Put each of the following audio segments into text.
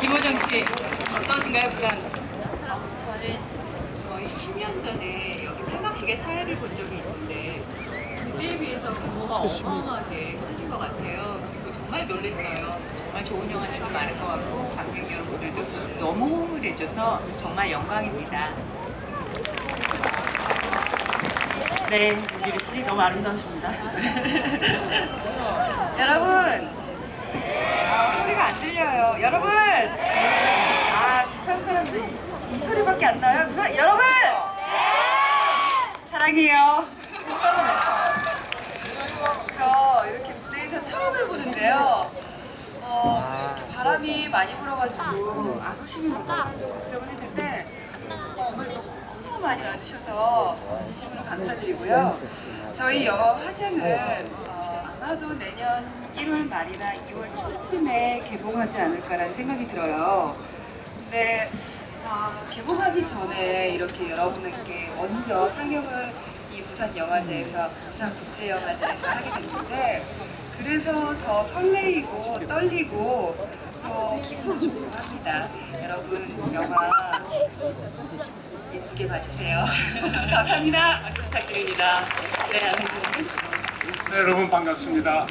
김호정 씨 어떠신가요, 부산? 저는 거의 10년 전에 여기 팔막식의 사회를 본 적이 있는데 그때에 비해서 규모가 어마어마하게 커진 것 같아요. 그리고 정말 놀랐어요. 정말 좋은 영화들도 많은 것 같고 관객 여러분들도 너무 호응을 해줘서 정말 영광입니다. 네, 유리 씨 너무 아름다우십니다. 여러분 아, 소리가 안 들려요. 여러분 아 부산 사람들 이, 이 소리밖에 안 나요. 부산 여러분 사랑해요. 저 이렇게 무대에서 처음 해보는데요. 어, 바람이 많이 불어가지고 안 오시면 어쩌나 좀 걱정을 했는데 정말 너무 많이 와주셔서 진심으로 감사드리고요. 저희 영화 화장은 어, 아마도 내년 1월 말이나 2월 초쯤에 개봉하지 않을까라는 생각이 들어요. 근데 아, 개봉하기 전에 이렇게 여러분에게 먼저 상영을 이 부산 영화제에서 부산 국제 영화제에서 하게 됐는데 그래서 더 설레이고 떨리고 또 기분도 좋고 합니다. 여러분 영화 예쁘게 봐주세요. 감사합니다. 박수 부탁드립니다. 네, 안녕하세요. 네, 여러분 반갑습니다.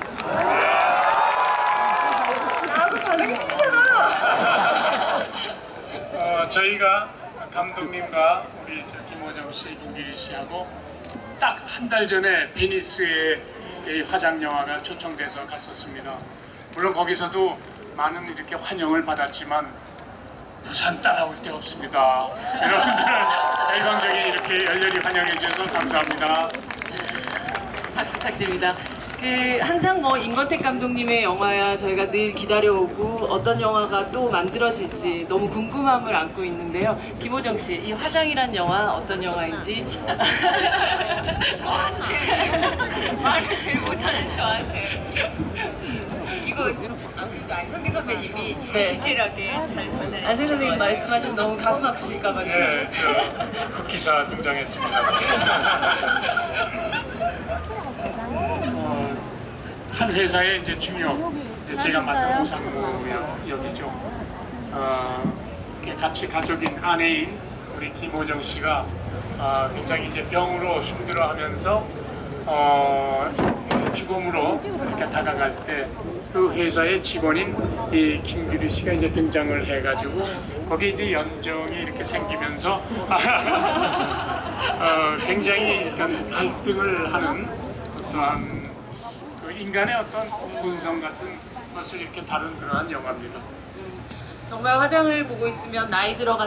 어, 저희가 감독님과 우리 저 김호정 씨, 김기리 씨하고 딱 한 달 전에 베니스에 이 화장 영화가 초청돼서 갔었습니다. 물론 거기서도 많은 이렇게 환영을 받았지만 부산 따라올 데 없습니다. 여러분들 열광적인 이렇게 열렬히 환영해 주셔서 감사합니다. 부탁드립니다. 그 항상 뭐 임건택 감독님의 영화야 저희가 늘 기다려오고 어떤 영화가 또 만들어질지 너무 궁금함을 안고 있는데요. 김호정 씨, 이 화장이란 영화 어떤 영화인지 저한테 말을 제일 못하는 저한테 이거 아무래도 안성기 선배님이 제일 네. 디테일하게 잘 전달해 안생 선생님 말씀하시면 너무 가슴 아프실까봐 네, 저 기사 등장했습니다. 어, 한 회사의 이제 중요, 이제 제가 맡은 우상무 역이죠. 어, 같이 가족인 아내인 우리 김호정 씨가 어, 굉장히 이제 병으로 힘들어하면서 어, 죽음으로 이렇게 다가갈 때 그 회사의 직원인 이 김규리 씨가 이제 등장을 해가지고 거기 이제 연정이 이렇게 생기면서 어, 굉장히 갈등을 하는 어떠한 그 인간의 어떤 본성 같은 것을 이렇게 다룬 그러한 영화입니다. 정말 화장을 보고 있으면 나이 들어간